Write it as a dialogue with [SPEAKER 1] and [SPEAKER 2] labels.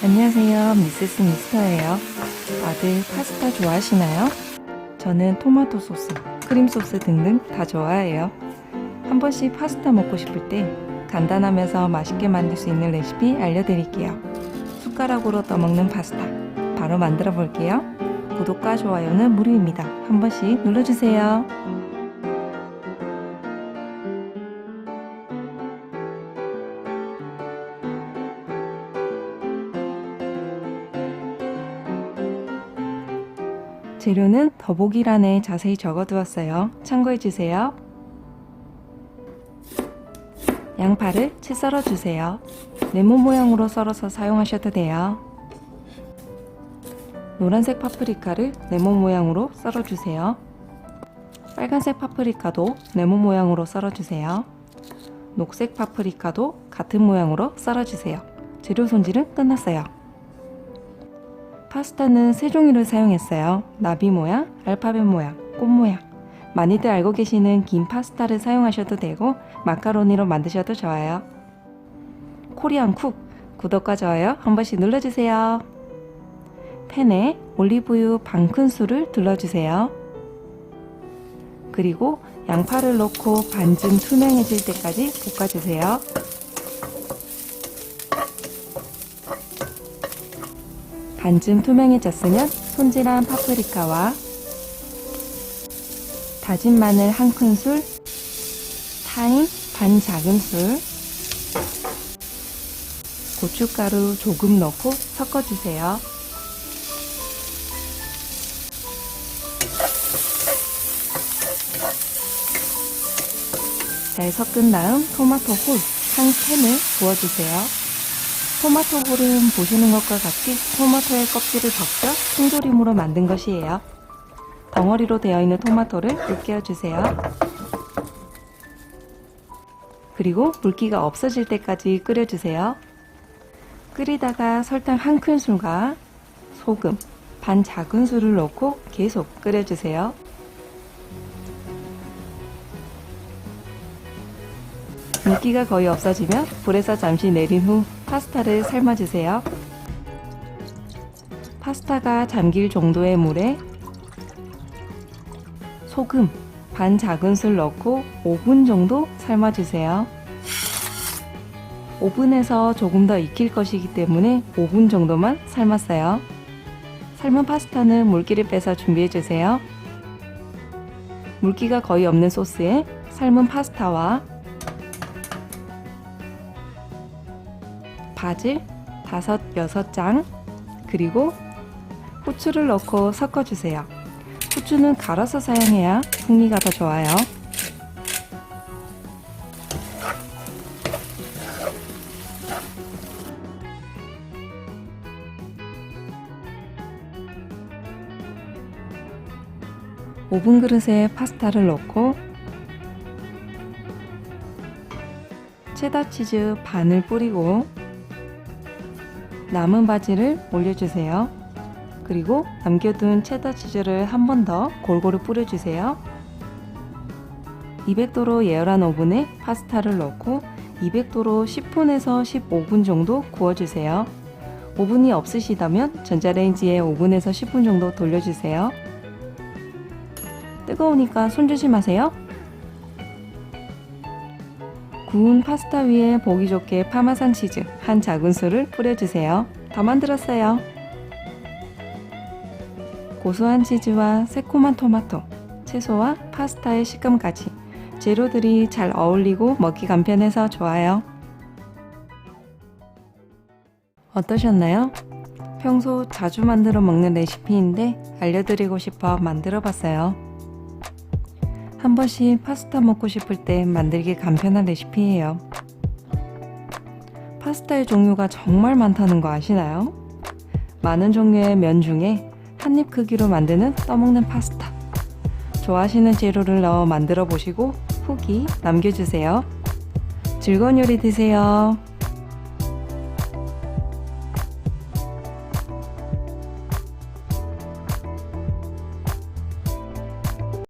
[SPEAKER 1] 안녕하세요. 미세스 미스터예요. 다들 파스타 좋아하시나요? 저는 토마토 소스, 크림 소스 등등 다 좋아해요. 한 번씩 파스타 먹고 싶을 때 간단하면서 맛있게 만들 수 있는 레시피 알려드릴게요. 숟가락으로 떠먹는 파스타. 바로 만들어 볼게요. 구독과 좋아요는 무료입니다. 한 번씩 눌러주세요. 재료는 더보기란에 자세히 적어두었어요. 참고해주세요. 양파를 채 썰어주세요. 네모 모양으로 썰어서 사용하셔도 돼요. 노란색 파프리카를 네모 모양으로 썰어주세요. 빨간색 파프리카도 네모 모양으로 썰어주세요. 녹색 파프리카도 같은 모양으로 썰어주세요. 재료 손질은 끝났어요. 파스타는 세 종류를 사용했어요. 나비 모양, 알파벳 모양, 꽃 모양. 많이들 알고 계시는 긴 파스타를 사용하셔도 되고 마카로니로 만드셔도 좋아요. 코리안 쿡 구독과 좋아요 한 번씩 눌러주세요. 팬에 올리브유 반 큰술을 둘러주세요. 그리고 양파를 넣고 반쯤 투명해질 때까지 볶아주세요. 반쯤 투명해졌으면 손질한 파프리카와 다진 마늘 한 큰술, 타임 반 작은술, 고춧가루 조금 넣고 섞어주세요. 잘 섞은 다음 토마토 홀 한 캔을 부어주세요. 토마토 홀은 보시는 것과 같이 토마토의 껍질을 벗겨 통조림으로 만든 것이에요. 덩어리로 되어 있는 토마토를 으깨어 주세요. 그리고 물기가 없어질 때까지 끓여주세요. 끓이다가 설탕 한 큰술과 소금 반 작은술을 넣고 계속 끓여주세요. 물기가 거의 없어지면 불에서 잠시 내린 후 파스타를 삶아주세요. 파스타가 잠길 정도의 물에 소금 반 작은술 넣고 5분 정도 삶아주세요. 오븐에서 조금 더 익힐 것이기 때문에 5분 정도만 삶았어요. 삶은 파스타는 물기를 빼서 준비해주세요. 물기가 거의 없는 소스에 삶은 파스타와 바질 5, 6장 그리고 후추를 넣고 섞어주세요. 후추는 갈아서 사용해야 풍미가 더 좋아요. 오븐 그릇에 파스타를 넣고 체다 치즈 반을 뿌리고 남은 바지를 올려주세요. 그리고 남겨둔 체다 치즈를 한 번 더 골고루 뿌려주세요. 200도로 예열한 오븐에 파스타를 넣고 200도로 10분에서 15분 정도 구워주세요. 오븐이 없으시다면 전자레인지에 5분에서 10분 정도 돌려주세요. 뜨거우니까 손 조심하세요. 구운 파스타 위에 보기 좋게 파마산 치즈 한 작은술을 뿌려주세요. 다 만들었어요. 고소한 치즈와 새콤한 토마토, 채소와 파스타의 식감까지 재료들이 잘 어울리고 먹기 간편해서 좋아요. 어떠셨나요? 평소 자주 만들어 먹는 레시피인데 알려드리고 싶어 만들어 봤어요. 한 번씩 파스타 먹고 싶을 때 만들기 간편한 레시피예요. 파스타의 종류가 정말 많다는 거 아시나요? 많은 종류의 면 중에 한 입 크기로 만드는 떠먹는 파스타. 좋아하시는 재료를 넣어 만들어 보시고 후기 남겨주세요. 즐거운 요리 드세요.